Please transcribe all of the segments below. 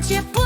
that you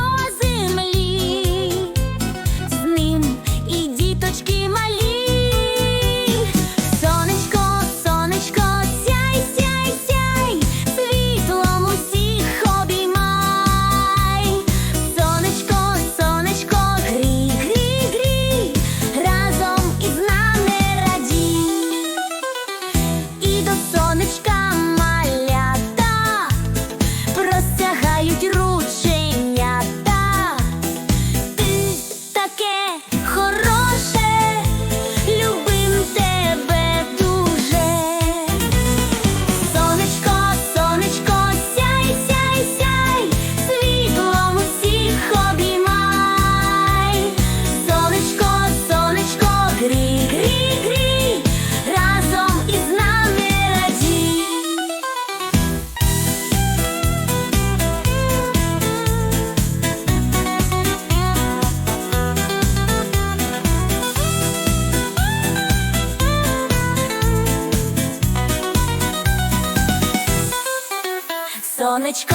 сонечко,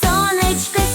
сонечко.